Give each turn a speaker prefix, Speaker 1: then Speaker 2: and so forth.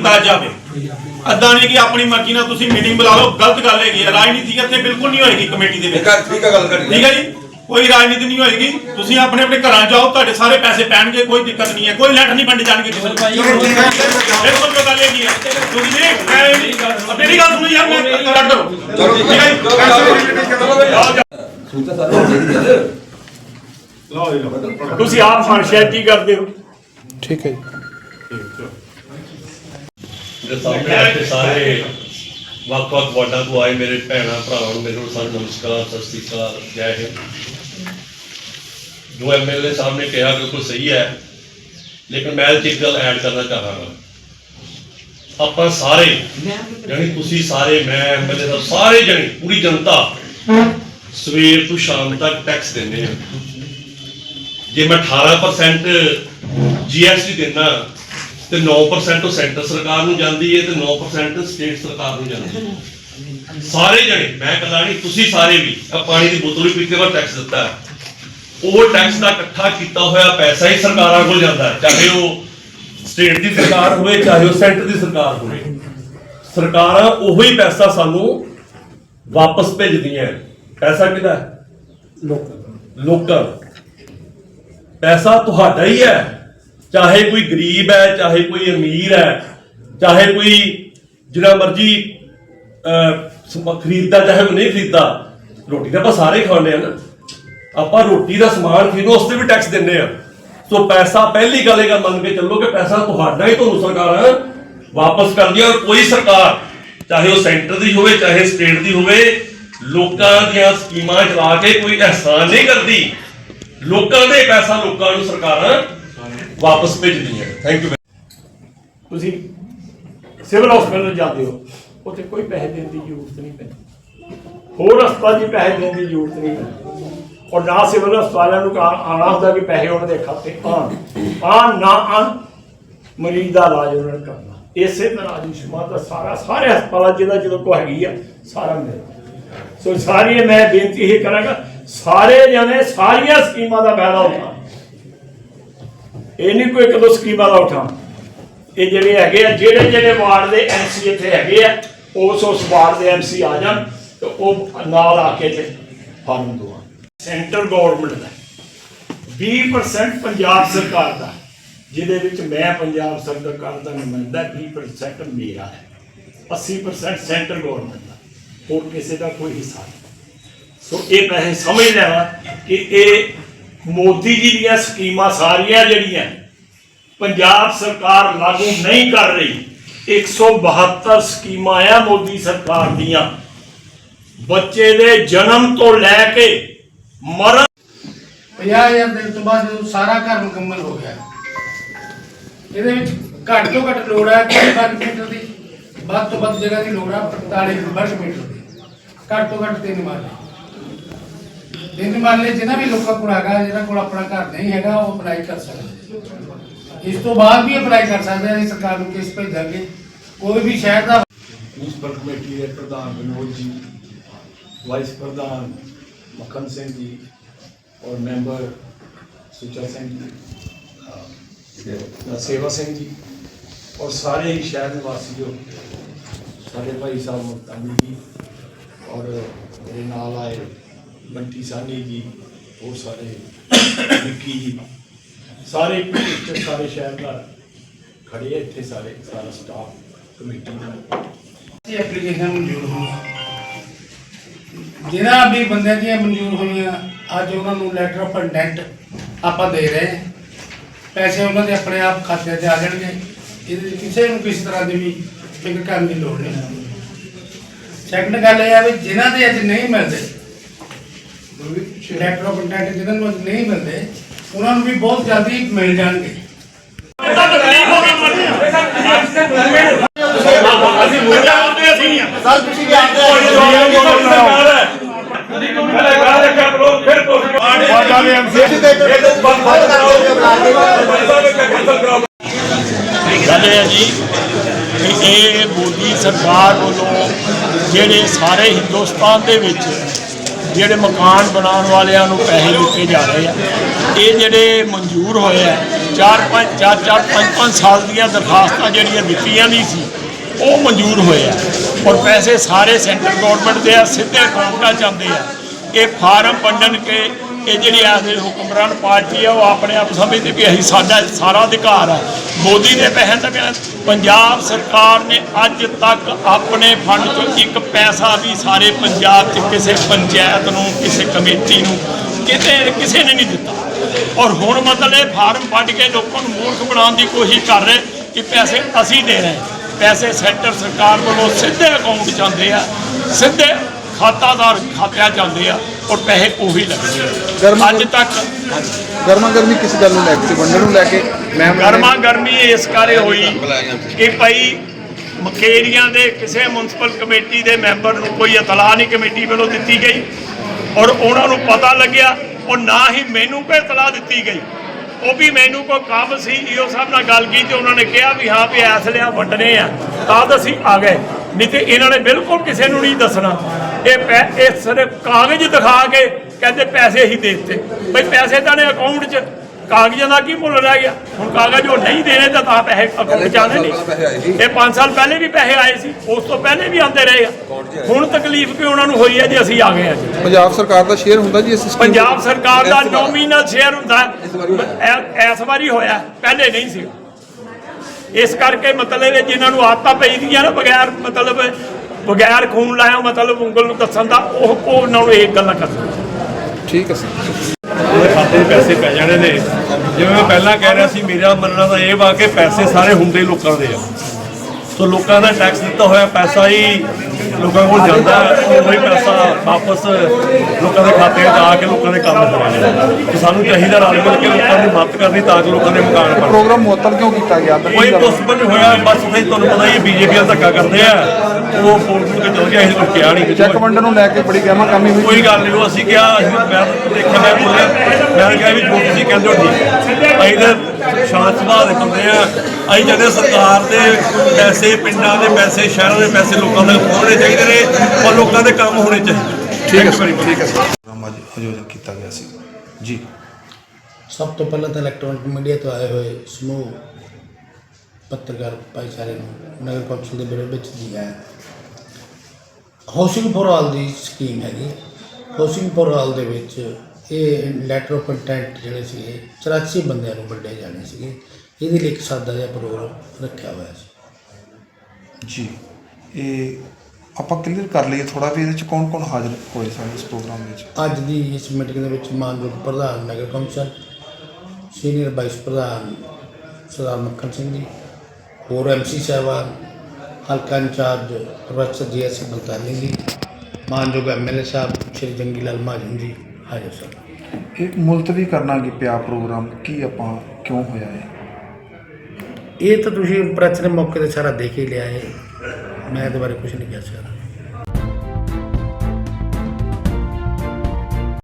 Speaker 1: ਕੀਤਾ ਜਾਵੇ। ਅੱਦਾਂ ਨਹੀਂ ਕਿ ਆਪਣੀ ਮਰਜ਼ੀ ਨਾਲ ਤੁਸੀਂ ਮੀਟਿੰਗ ਬੁਲਾ ਲਓ ਗਲਤ ਗੱਲ ਹੈਗੀ ਹੈ। ਰਾਜਨੀਤੀ ਇੱਥੇ ਬਿਲਕੁਲ ਨਹੀਂ ਹੋਏਗੀ ਕਮੇਟੀ ਦੇ ਵਿੱਚ।
Speaker 2: ਠੀਕ ਹੈ ਗੱਲ ਕਰੀ
Speaker 1: ਠੀਕ ਹੈ ਜੀ? ਕੋਈ ਰਾਜਨੀਤੀ ਨਹੀਂ ਹੋਏਗੀ। ਤੁਸੀਂ ਆਪਣੇ ਆਪਣੇ ਘਰਾਂ ਜਾਓ ਤੁਹਾਡੇ ਸਾਰੇ ਪੈਸੇ ਪੈਣਗੇ ਕੋਈ ਦਿੱਕਤ ਨਹੀਂ ਹੈ। ਕੋਈ ਲੈਟਰ ਨਹੀਂ ਵੰਡੇ ਜਾਣਗੇ ਕਿਸੇ ਨੂੰ। ਬਿਲਕੁਲ ਜੋ ਗੱਲ ਹੈਗੀ ਹੈ। ਤੁਸੀਂ ਨਹੀਂ ਮੈਂ ਨਹੀਂ ਮੇਰੀ ਗੱਲ ਸੁਣੋ ਯਾਰ ਮੈਂ ਕੱਟ ਦੋ
Speaker 2: ਚਲੋ ਠੀਕ ਹੈ
Speaker 1: ਠੀਕ ਹੈ ਜੀ
Speaker 2: ਸਾਰੇ ਚਾਹੀਦੀ ਹੈ
Speaker 1: ਤੁਸੀਂ ਆਪ ਪੰਚਾਇਤੀ ਕਰਦੇ ਹੋ?
Speaker 3: ਠੀਕ ਹੈ ਜੀ।
Speaker 4: ਦੇ ਸਾਹਮਣੇ ਇੱਥੇ ਸਾਰੇ ਵੱਖ-ਵੱਖ ਵਾਰਡਾਂ ਤੋਂ ਆਏ ਮੇਰੇ ਭੈਣਾਂ, ਭਰਾਵਾਂ ਨੂੰ ਮੇਰੇ ਸਾਰੇ ਨਮਸਕਾਰ, ਸਤਿ ਸ੍ਰੀ ਅਕਾਲ, ਜੈ ਹਿੰਦ। ਜੋ ਐਮਐਲਏ ਸਾਹਿਬ ਨੇ ਕਿਹਾ ਬਿਲਕੁਲ ਸਹੀ ਹੈ, ਲੇਕਿਨ ਮੈਂ ਇੱਕ ਗੱਲ ਐਡ ਕਰਨਾ ਚਾਹਾਂਗਾ। ਆਪਾਂ ਸਾਰੇ, ਜਾਣੀ ਤੁਸੀਂ ਸਾਰੇ, ਮੈਂ ਐਮਐਲਏ ਸਾਹਿਬ ਸਾਰੇ ਜਣੇ, ਪੂਰੀ ਜਨਤਾ ਸਵੇਰ ਤੋਂ ਸ਼ਾਮ ਤੱਕ ਟੈਕਸ ਦਿੰਦੇ ਆ ਜੇ ਮੈਂ 18% ਜੀਐਸਟੀ ਦਿੰਦਾ ਤੇ 9% ਉਹ ਸੈਂਟਰ ਸਰਕਾਰ ਨੂੰ ਜਾਂਦੀ ਹੈ ਤੇ 9% ਸਟੇਟ ਸਰਕਾਰ ਨੂੰ ਜਾਂਦੀ ਹੈ ਸਾਰੇ ਜਣੇ, ਮੈਂ ਕਹਿੰਦਾ ਨਹੀਂ, ਤੁਸੀਂ ਸਾਰੇ ਵੀ ਆ ਪਾਣੀ ਦੀ ਬੋਤਲ ਵੀ ਪੀਤੇ ਬਾਅਦ ਟੈਕਸ ਦਿੱਤਾ। ਉਹ ਟੈਕਸ ਦਾ ਇਕੱਠਾ ਕੀਤਾ ਹੋਇਆ ਪੈਸਾ ਹੀ ਸਰਕਾਰਾਂ ਕੋਲ ਜਾਂਦਾ ਚਾਹੇ ਉਹ ਸਟੇਟ ਦੀ ਸਰਕਾਰ ਹੋਵੇ, ਚਾਹੇ ਉਹ ਸੈਂਟਰ ਦੀ ਸਰਕਾਰ ਹੋਵੇ। ਸਰਕਾਰਾਂ ਉਹੀ ਪੈਸਾ ਸਾਨੂੰ ਵਾਪਸ ਭੇਜਦੀਆਂ ਪੈਸਾ ਕਿਹਦਾ ਹੈ? ਲੋਕਾਂ ਪੈਸਾ ਤੁਹਾਡਾ ਹੀ ਹੈ। ਚਾਹੇ ਕੋਈ ਗਰੀਬ ਹੈ, ਚਾਹੇ ਕੋਈ ਅਮੀਰ ਹੈ, ਚਾਹੇ ਕੋਈ ਜਿਹੜਾ ਮਰਜ਼ੀ ਖਰੀਦਦਾ, ਚਾਹੇ ਉਹ ਨਹੀਂ ਖਰੀਦਦਾ, ਰੋਟੀ ਤਾਂ ਆਪਾਂ ਸਾਰੇ ਖਾਂਦੇ ਆ ਨਾ। ਆਪਾਂ ਰੋਟੀ ਦਾ ਸਮਾਨ ਖਰੀਦੋ, ਉਸ ਤੇ ਵੀ ਟੈਕਸ ਦਿੰਦੇ ਆ। ਸੋ ਪੈਸਾ ਪਹਿਲੀ ਗੱਲ ਇਹ ਗੱਲ ਮੰਨ ਕੇ ਚੱਲੋ ਕਿ ਪੈਸਾ ਤੁਹਾਡਾ ਹੀ ਤੁਹਾਨੂੰ ਸਰਕਾਰਾਂ ਵਾਪਸ ਕਰਦੀ ਔਰ ਕੋਈ ਸਰਕਾਰ, ਚਾਹੇ ਉਹ ਸੈਂਟਰ ਦੀ ਹੋਵੇ, ਚਾਹੇ ਸਟੇਟ ਦੀ ਹੋਵੇ, ਲੋਕਾਂ ਦੀਆਂ ਸਕੀਮਾਂ ਚਲਾ ਕੇ ਕੋਈ ਅਹਿਸਾਨ ਨਹੀਂ ਕਰਦੀ। ਲੋਕਾਂ ਦੇ ਪੈਸਾ ਲੋਕਾਂ ਨੂੰ ਸਰਕਾਰਾਂ ਵਾਪਸ ਭੇਜਣੀ ਹੈ। ਥੈਂਕ ਯੂ
Speaker 5: ਤੁਸੀਂ ਸਿਵਲ ਹਸਪੀਟਲ ਜਾਂਦੇ ਹੋ, ਉੱਥੇ ਕੋਈ ਪੈਸੇ ਦੇਣ ਦੀ ਜ਼ਰੂਰਤ ਨਹੀਂ ਪੈਂਦੀ। ਹੋਰ ਹਸਪਤਾਲ ਦੀ ਪੈਸੇ ਦੇਣ ਦੀ ਜ਼ਰੂਰਤ ਨਹੀਂ ਪੈਂਦੀ। ਔਰ ਨਾ ਸਿਵਲ ਹਸਪਤਾਲਾਂ ਨੂੰ ਕਾ- ਆਉਣਾ ਹੁੰਦਾ ਕਿ ਪੈਸੇ ਉਹਨਾਂ ਦੇ ਖਾਤੇ ਆਣ ਆਣ ਨਾ ਆਣ ਮਰੀਜ਼ ਦਾ ਇਲਾਜ ਉਹਨਾਂ ਨੇ ਕਰਨਾ। ਇਸੇ ਤਰ੍ਹਾਂ ਆਯੁਸ਼ਮਾਨ ਦਾ ਸਾਰਾ ਸਾਰੇ ਹਸਪਤਾਲਾਂ ਜਿਹਦਾ ਜਦੋਂ ਕੋ ਹੈਗੀ ਆ, ਸਾਰਾ ਮਿਲਦਾ ਸੋ ਸਾਰੀ ਮੈਂ ਬੇਨਤੀ ਇਹ ਕਰਾਂਗਾ, ਸਾਰੇ ਜਣੇ ਸਾਰੀਆਂ ਸਕੀਮਾਂ ਦਾ ਫਾਇਦਾ ਉਠਾਉਣ ਇਹ ਨਹੀਂ ਕੋਈ ਇੱਕ ਦੋ ਸਕੀਮਾਂ ਦਾ ਉਠਾਉਣ ਇਹ ਜਿਹੜੇ ਹੈਗੇ ਆ, ਜਿਹੜੇ ਜਿਹੜੇ ਵਾਰਡ ਦੇ ਐਮਸੀ ਇੱਥੇ ਹੈਗੇ ਆ, ਉਸ ਉਸ ਵਾਰਡ ਦੇ ਐਮਸੀ ਆ ਜਾਣ ਤੇ ਉਹ ਨਾਲ ਆ ਕੇ ਤੇ ਫਾਰਮ ਦਵਾਉਣ ਸੈਂਟਰ ਗਵਰਨਮੈਂਟ ਦਾ। 20% ਪੰਜਾਬ ਸਰਕਾਰ ਦਾ। ਜਿਹਦੇ ਵਿੱਚ ਮੈਂ ਪੰਜਾਬ ਸਰਕਾਰ ਦਾ ਨੁਮਾਇੰਦਾ 20% ਮੇਰਾ ਹੈ। 80% ਸੈਂਟਰ ਗਵਰਨਮੈਂਟ ਦਾ। ਹੋਰ ਕਿਸੇ ਦਾ ਕੋਈ ਹਿੱਸਾ ਨਹੀਂ। ਸੋ ਇਹ ਪੈਸੇ ਸਮਝ ਲੈਣਾ ਕਿ ਇਹ ਮੋਦੀ ਜੀ ਦੀਆਂ ਸਕੀਮਾਂ ਸਾਰੀਆਂ ਜਿਹੜੀਆਂ ਪੰਜਾਬ ਸਰਕਾਰ ਲਾਗੂ ਨਹੀਂ ਕਰ ਰਹੀ 172 ਸਕੀਮਾਂ ਆ ਮੋਦੀ ਸਰਕਾਰ ਦੀਆਂ। ਬੱਚੇ ਦੇ ਜਨਮ ਤੋਂ ਲੈ ਕੇ ਮਰਨ
Speaker 6: 50000 ਦਿਨ ਤੋਂ ਬਾਅਦ ਜਦੋਂ ਸਾਰਾ ਘਰ ਮੁਕੰਮਲ ਹੋ ਗਿਆ, ਇਹਦੇ ਵਿੱਚ ਘੱਟ ਤੋਂ ਘੱਟ ਲੋੜ ਹੈ 35 ਮੀਟਰ ਦੀ? ਵੱਧ ਤੋਂ ਵੱਧ ਜਗ੍ਹਾ ਦੀ ਲੋੜ ਹੈ 45 ਮੀਟਰ ਦੀ। ਘੱਟ ਤੋਂ ਘੱਟ ਤਿੰਨ ਮਾਲੇ ਤਿੰਨ ਮਾਲੇ ਜਿਹਨਾਂ ਵੀ ਲੋਕਾਂ ਕੋਲ ਹੈਗਾ ਜਿਹਨਾਂ ਕੋਲ ਆਪਣਾ ਘਰ ਨਹੀਂ ਹੈਗਾ, ਉਹ ਅਪਲਾਈ ਕਰ ਸਕਦੇ ਇਸ ਤੋਂ ਬਾਅਦ ਵੀ ਅਪਲਾਈ ਕਰ ਸਕਦੇ ਆ ਅਸੀਂ ਸਰਕਾਰ ਨੂੰ ਕੇਸ ਭੇਜਾਂਗੇ। ਕੋਈ ਵੀ ਸ਼ਹਿਰ ਦਾ
Speaker 5: ਮਿਊਨਿਸਪਲ ਕਮੇਟੀ ਦੇ ਪ੍ਰਧਾਨ ਵਿਨੋਦ ਜੀ, ਵਾਈਸ ਪ੍ਰਧਾਨ ਮੱਖਣ ਸਿੰਘ ਜੀ, ਔਰ ਮੈਂਬਰ ਸੁਚਾ ਸਿੰਘ ਜੀ, ਅਹ, ਸੇਵਾ ਸਿੰਘ ਜੀ, ਔਰ ਸਾਰੇ ਹੀ ਸ਼ਹਿਰ ਨਿਵਾਸੀ ਜੋ ਸਾਡੇ ਭਾਈ ਸਾਹਿਬ ਮੁਕਤਾਨੀ ਜੀ, ਔਰ ਮੇਰੇ ਨਾਲ ਆਏ ਬੰਟੀ ਸਾਨੀ ਜੀ ਉਹ ਸਾਰੇ, ਵਿੱਕੀ ਜੀ, ਸਾਰੇ ਇੱਥੇ ਸਾਰੇ ਸ਼ਹਿਰ ਖੜੇ ਇੱਥੇ ਸਾਰੇ, ਸਾਰਾ ਸਟਾਫ ਕਮੇਟੀ ਦਾ।
Speaker 6: ਇਹ ਐਪਲੀਕੇਸ਼ਨ ਮਨਜ਼ੂਰ ਹੋਈਆਂ ਜਿਹਨਾਂ ਵੀ ਬੰਦਿਆਂ ਦੀਆਂ ਮਨਜ਼ੂਰ ਹੋਈਆਂ, ਅੱਜ ਉਹਨਾਂ ਨੂੰ ਲੈਟਰ ਆਫ ਇੰਟੈਂਟ ਆਪਾਂ ਦੇ ਰਹੇ ਹਾਂ। ਪੈਸੇ ਉਹਨਾਂ ਦੇ ਆਪਣੇ ਆਪ ਖਾਤੇ 'ਚ ਆ ਜਾਣਗੇ। ਇਹਦੇ ਕਿਸੇ ਨੂੰ ਕਿਸੇ ਤਰ੍ਹਾਂ ਦੀ ਵੀ ਫਿਕਰ ਕਰਨ ਦੀ ਲੋੜ ਨਹੀਂ। ਸੈਕੰਡ ਗੱਲ ਇਹ ਹੈ ਵੀ ਜਿਨ੍ਹਾਂ ਦੇ ਅੱਜ ਨਹੀਂ ਮਿਲਦੇ ਲੈਟਰ ਆਫ ਇੰਟੈਂਟ ਨੂੰ ਨਹੀਂ ਮਿਲਦੇ, ਉਹਨਾਂ ਨੂੰ ਵੀ ਬਹੁਤ ਜਲਦੀ ਮਿਲ ਜਾਣਗੇ।
Speaker 7: ਸਰ ਤੁਸੀਂ ਵੀ ਆਉਂਦੇ
Speaker 5: ਗੱਲ ਇਹ ਹੈ ਜੀ ਕਿ ਇਹ ਮੋਦੀ ਸਰਕਾਰ ਵੱਲੋਂ ਜਿਹੜੇ ਸਾਰੇ ਹਿੰਦੁਸਤਾਨ ਦੇ ਵਿੱਚ ਜਿਹੜੇ ਮਕਾਨ ਬਣਾਉਣ ਵਾਲਿਆਂ ਨੂੰ ਪੈਸੇ ਦਿੱਤੇ ਜਾ ਰਹੇ ਆ। ਇਹ ਜਿਹੜੇ ਮਨਜ਼ੂਰ ਹੋਏ ਆ, ਚਾਰ ਪੰਜ ਚਾਰ ਚਾਰ ਪੰਜ ਪੰਜ ਸਾਲ ਦੀਆਂ ਦਰਖਾਸਤਾਂ ਜਿਹੜੀਆਂ ਦਿੱਤੀਆਂ ਨਹੀਂ ਸੀ, ਉਹ ਮਨਜ਼ੂਰ ਹੋਏ ਆ। ਔਰ ਪੈਸੇ ਸਾਰੇ ਸੈਂਟਰ ਗਵਰਨਮੈਂਟ ਦੇ ਆ, ਸਿੱਧੇ ਅਕਾਊਂਟਾਂ 'ਚ ਆਉਂਦੇ ਆ। ਇਹ ਫਾਰਮ ਵੰਡਣ ਕੇ ਕਿ ਜਿਹੜੀ ਆ ਹੁਕਮਰਾਨ ਪਾਰਟੀ ਆ, ਉਹ ਆਪਣੇ ਆਪ ਸਮਝਦੀ ਵੀ ਅਸੀਂ ਸਾਡਾ ਸਾਰਾ ਅਧਿਕਾਰ ਆ। ਮੋਦੀ ਦੇ ਪੈਸੇ ਤਾਂ ਪੰਜਾਬ ਸਰਕਾਰ ਨੇ ਅੱਜ ਤੱਕ ਆਪਣੇ ਫੰਡ ਚੋਂ ਇੱਕ ਪੈਸਾ ਵੀ ਸਾਰੇ ਪੰਜਾਬ 'ਚ ਕਿਸੇ ਪੰਚਾਇਤ ਨੂੰ, ਕਿਸੇ ਕਮੇਟੀ ਨੂੰ ਕਿਤੇ, ਕਿਸੇ ਨੇ ਨਹੀਂ ਦਿੱਤਾ। ਔਰ ਹੁਣ ਮਤਲਬ ਇਹ ਫਾਰਮ ਵੱਢ ਕੇ ਲੋਕਾਂ ਨੂੰ ਮੂਰਖ ਬਣਾਉਣ ਦੀ ਕੋਸ਼ਿਸ਼ ਕਰ ਰਹੇ ਕਿ ਪੈਸੇ ਅਸੀਂ ਦੇ ਰਹੇ। ਪੈਸੇ ਸੈਂਟਰ ਸਰਕਾਰ ਵੱਲੋਂ ਸਿੱਧੇ ਅਕਾਊਂਟ 'ਚ ਆ, ਸਿੱਧੇ ਖਾਤਾਦਾਰ ਖਾਤਿਆਂ 'ਚ ਆ। ਔਰ ਪੈਸੇ ਉਹੀ ਲੱਗਦੇ ਆ
Speaker 3: ਗਰਮਾ-
Speaker 5: ਅੱਜ ਤੱਕ
Speaker 3: ਗਰਮਾ ਗਰਮੀ ਕਿਸ ਗੱਲ ਨੂੰ ਲੈ ਕੇ ਸੀ ਵੰਡਣ ਨੂੰ ਲੈ ਕੇ? ਮੈਂ
Speaker 5: ਗਰਮਾ ਗਰਮੀ ਇਸ ਕਾਰੇ ਹੋਈ ਕਿ ਭਾਈ ਮਕੇਰੀਆਂ ਦੇ ਕਿਸੇ ਮਿਊਨਿਸਪਲ ਕਮੇਟੀ ਦੇ ਮੈਂਬਰ ਨੂੰ ਕੋਈ ਇਤਲਾਹ ਨਹੀਂ ਕਮੇਟੀ ਵੱਲੋਂ ਦਿੱਤੀ ਗਈ। ਔਰ ਉਹਨਾਂ ਨੂੰ ਪਤਾ ਲੱਗਿਆ ਉਹ ਨਾ ਹੀ ਮੈਨੂੰ ਕੋਈ ਇਤਲਾਹ ਦਿੱਤੀ ਗਈ। ਉਹ ਵੀ ਮੈਨੂੰ ਕੋਈ ਕੰਮ ਸੀ ਈਓ ਸਾਹਿਬ ਨਾਲ ਗੱਲ ਕੀਤੀ ਉਹਨਾਂ ਨੇ ਕਿਹਾ ਵੀ ਹਾਂ ਵੀ ਐਸ ਲਿਆ ਵੰਡਣੇ ਆ। ਤਦ ਅਸੀਂ ਆ ਗਏ। ਨਹੀਂ ਤੇ ਇਹਨਾਂ ਨੇ ਬਿਲਕੁਲ ਕਿਸੇ ਨੂੰ ਨਹੀਂ ਦੱਸਣਾ। ਇਹ ਪੈ ਇਹ ਸਿਰਫ ਕਾਗਜ਼ ਦਿਖਾ ਕੇ ਕਹਿੰਦੇ ਪੈਸੇ ਹੀ ਦੇ ਦਿੱਤੇ। ਬਈ ਪੈਸੇ ਤਾਂ ਨੇ ਅਕਾਊਂਟ 'ਚ ਕਾਗਜ਼ਾਂ ਦਾ ਕੀ ਮੁੱਲ ਰਹਿ ਗਿਆ? ਹੁਣ ਕਾਗਜ਼ ਉਹ ਨਹੀਂ ਦੇਣੇ ਤਾਂ ਤਾਂ ਪੈਸੇ ਅਕਾਊਂਟ ਚ ਆਣੇ ਨਹੀਂ। ਇਹ 5 ਸਾਲ ਪਹਿਲੇ ਵੀ ਪੈਸੇ ਆਏ ਸੀ ਉਸ ਤੋਂ ਪਹਿਲੇ ਵੀ ਆਉਂਦੇ ਰਹੇ ਆ। ਹੁਣ ਤਕਲੀਫ ਕਿ ਉਹਨਾਂ ਨੂੰ ਹੋਈ ਹੈ ਜੀ ਅਸੀਂ ਆ ਗਏ ਆ ਜੀ।
Speaker 3: ਪੰਜਾਬ ਸਰਕਾਰ ਦਾ ਸ਼ੇਅਰ ਹੁੰਦਾ ਜੀ ਇਸ ਸਕੀਮ
Speaker 5: ਪੰਜਾਬ ਸਰਕਾਰ ਦਾ ਨੋਮੀਨਲ ਸ਼ੇਅਰ ਹੁੰਦਾ। ਇਸ ਵਾਰੀ ਹੋਇਆ ਪਹਿਲੇ ਨਹੀਂ ਸੀ। ਇਸ ਕਰਕੇ ਮਤਲਬ ਇਹ ਜਿਨ੍ਹਾਂ ਨੂੰ ਆਦਤਾਂ ਪਈ ਦੀਆਂ ਨਾ ਬਗੈਰ ਮਤਲਬ ਬਗੈਰ ਖੂਨ ਲਾਇਆ ਮਤਲਬ ਉਂਗਲ ਨੂੰ ਦੱਸਣ ਦਾ ਉਹ ਉਹ ਉਹਨਾਂ ਨੂੰ ਇਹ ਗੱਲਾਂ ਕਰਦੇ
Speaker 3: ਠੀਕ ਹੈ ਸਰ।
Speaker 4: ਉਹਦੇ ਖਾਤੇ ਪੈਸੇ ਪੈ ਜਾਣੇ ਨੇ। ਜਿਵੇਂ ਮੈਂ ਪਹਿਲਾਂ ਕਹਿ ਰਿਹਾ ਸੀ ਮੇਰਾ ਮੰਨਣਾ ਤਾਂ ਇਹ ਵਾ ਕਿ ਪੈਸੇ ਸਾਰੇ ਹੁੰਦੇ ਲੋਕਾਂ ਦੇ ਆ। ਸੋ ਲੋਕਾਂ ਦਾ ਟੈਕਸ ਦਿੱਤਾ ਹੋਇਆ ਪੈਸਾ ਹੀ ਲੋਕਾਂ ਕੋਲ ਜਾਂਦਾ ਹੈ ਉਹ ਹੀ ਪੈਸਾ ਵਾਪਸ ਲੋਕਾਂ ਦੇ ਖਾਤੇ 'ਚ ਆ ਕੇ ਲੋਕਾਂ ਦੇ ਕੰਮ ਤੇ ਸਾਨੂੰ ਚਾਹੀਦਾ ਰਲ ਮਿਲ ਕੇ ਲੋਕਾਂ ਦੀ ਮਦਦ ਕਰਨੀ ਤਾਂ ਕਿ ਲੋਕਾਂ ਦੇ ਮਕਾਨ ਬਣਨ
Speaker 3: ਪ੍ਰੋਗਰਾਮ ਮੁਅੱਤਲ ਕਿਉਂ ਕੀਤਾ ਗਿਆ?
Speaker 4: ਕੋਈ ਪੋਸੀਬਲ ਨਹੀਂ ਹੋਇਆ ਬਸ ਹੀ ਤੁਹਾਨੂੰ ਪਤਾ ਹੀ ਬੀਜੇਪੀ ਦਾ ਧੱਕਾ ਕਰਦੇ ਆ ਉਹ ਫੋਨ ਫੋਨ ਕੇ ਚਲ ਗਿਆ ਅਸੀਂ ਕੁਝ ਕਿਹਾ ਨਹੀਂ
Speaker 3: ਚੈੱਕ ਵੰਡਣ ਨੂੰ ਲੈ ਕੇ ਬੜੀ ਗਹਿਮਾ ਕਾਮੀ ਹੋਈ
Speaker 4: ਕੋਈ ਗੱਲ ਨਹੀਂ ਉਹ ਅਸੀਂ ਕਿਹਾ ਅਸੀਂ ਮੈਂ ਦੇਖਿਆ ਮੈਂ ਬੋਲਿਆ ਮੈਂ ਕਿਹਾ ਵੀ ਜੋ ਤੁਸੀਂ ਕਹਿੰਦੇ ਹੋ ਠੀਕ। ਅਸੀਂ ਸ਼ਾਂਤ ਸੁਭਾਅ ਦੇ ਬੰਦੇ ਆ। ਅਸੀਂ ਜਦੋਂ ਸਰਕਾਰ ਦੇ ਪੈਸੇ ਪਿੰਡਾਂ ਦੇ ਪੈਸੇ ਸ਼ਹਿਰਾਂ ਦੇ ਪੈਸੇ ਲੋਕਾਂ ਦੇ ਹੋਣੇ ਚਾਹੀਦੇ ਨੇ ਔਰ ਲੋਕਾਂ ਦੇ ਕੰਮ ਹੋਣੇ ਚਾਹੀਦੇ
Speaker 3: ਠੀਕ ਹੈ ਸਰ ਠੀਕ ਹੈ ਸਰ। ਆਯੋਜਨ ਕੀਤਾ ਗਿਆ ਸੀ। ਜੀ।
Speaker 6: ਸਭ ਤੋਂ ਪਹਿਲਾਂ ਤਾਂ ਇਲੈਕਟ੍ਰੋਨਿਕ ਮੀਡੀਆ ਤੋਂ ਆਏ ਹੋਏ ਸਮੂਹ ਪੱਤਰਕਾਰ ਭਾਈਚਾਰੇ ਨੂੰ ਨਗਰ ਕੌਂਸਲ ਦੇ ਵਿਰੋਧ ਵਿੱਚ ਜੀ ਹੈ ਹਾਊਸਿੰਗ ਫੋਰ ਆਲ ਦੀ ਸਕੀਮ ਹੈਗੀ। ਹਾਊਸਿੰਗ ਫੋਰ ਆਲ ਦੇ ਵਿੱਚ ਇਹ ਲੈਟਰ ਆਫ ਕੰਟੈਂਟ ਜਿਹੜੇ ਸੀਗੇ 84 ਬੰਦਿਆਂ ਨੂੰ ਵੰਡੇ ਜਾਣੇ ਸੀਗੇ। ਇਹਦੇ ਲਈ ਇੱਕ ਸਾਦਾ ਜਿਹਾ ਪ੍ਰੋਗਰਾਮ ਰੱਖਿਆ ਹੋਇਆ ਸੀ।
Speaker 3: ਜੀ ਇਹ ਆਪਾਂ ਕਲੀਅਰ ਕਰ ਲਈਏ ਥੋੜਾ ਵੀ ਇਹਦੇ ਚ ਕੌਣ ਕੌਣ ਹਾਜ਼ਰ ਹੋਏ ਸਨ ਇਸ ਪ੍ਰੋਗਰਾਮ ਵਿੱਚ?
Speaker 6: ਅੱਜ ਦੀ ਇਸ ਮੀਟਿੰਗ ਦੇ ਵਿੱਚ ਮਾਨਯੋਗ ਪ੍ਰਧਾਨ ਨਗਰ ਕੌਂਸਲ ਸੀਨੀਅਰ ਵਾਈਸ ਪ੍ਰਧਾਨ ਸਰਦਾਰ ਮੱਖਣ ਸਿੰਘ ਜੀ ਹੋਰ ਐਮਸੀ ਸਾਹਿਬਾਨ ਹਲਕਾ incharge professor G S Baltani ji ਮਾਨਯੋਗ ਐਮਐਲਏ ਸਾਹਿਬ ਸ਼੍ਰੀ ਜੰਗੀ ਲਾਲ ਮਹਾਜਨ ਜੀ ਹਾਜ਼ਰ ਸਨ
Speaker 3: ਇੱਕ ਮੁਲਤਵੀ ਕਰਨਾ ਕੀ ਪਿਆ ਪ੍ਰੋਗਰਾਮ ਕੀ ਆਪਾਂ ਕਿਉਂ ਹੋਇਆ ਹੈ
Speaker 6: ਇਹ ਤਾਂ ਤੁਸੀਂ ਪ੍ਰੈਸ ਦੇ ਮੌਕੇ ਤੇ ਸਾਰਾ ਦੇਖ ਹੀ ਲਿਆ ਹੈ ਮੈਂ ਇਹਦੇ ਬਾਰੇ ਕੁਝ ਨਹੀਂ ਕਹਿ ਸਕਦਾ